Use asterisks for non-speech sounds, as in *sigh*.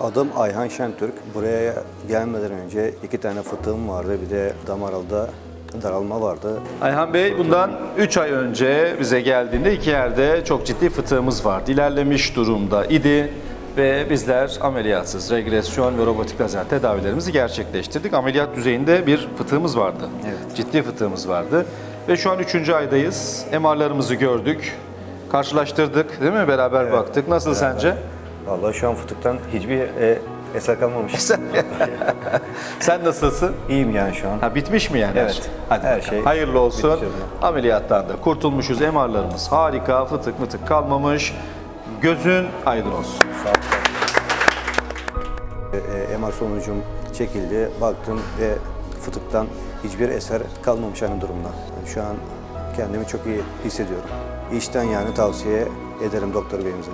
Adım Ayhan Şentürk. Buraya gelmeden önce iki tane fıtığım vardı. Bir de damaralda daralma vardı. Ayhan Bey bundan 3 ay önce bize geldiğinde iki yerde çok ciddi fıtığımız vardı. İlerlemiş durumda idi ve bizler ameliyatsız regresyon ve robotik lazer tedavilerimizi gerçekleştirdik. Ameliyat düzeyinde bir fıtığımız vardı. Evet. Ciddi fıtığımız vardı. Ve şu an 3. aydayız. MR'larımızı gördük. Karşılaştırdık değil mi? Beraber baktık. Nasıl sence? Vallahi şu an fıtıktan hiçbir e, eser kalmamış. *laughs* Sen nasılsın? İyiyim yani şu an. Ha bitmiş mi yani? Evet. Hadi Her bakalım. şey Hayırlı olsun. Ameliyattan da kurtulmuşuz. MR'larımız harika. Fıtık mıtık kalmamış. Gözün aydın olsun. E, MR sonucum çekildi. Baktım ve fıtıktan hiçbir eser kalmamış aynı durumda. Yani şu an kendimi çok iyi hissediyorum. İşten yani tavsiye ederim doktor beyimize.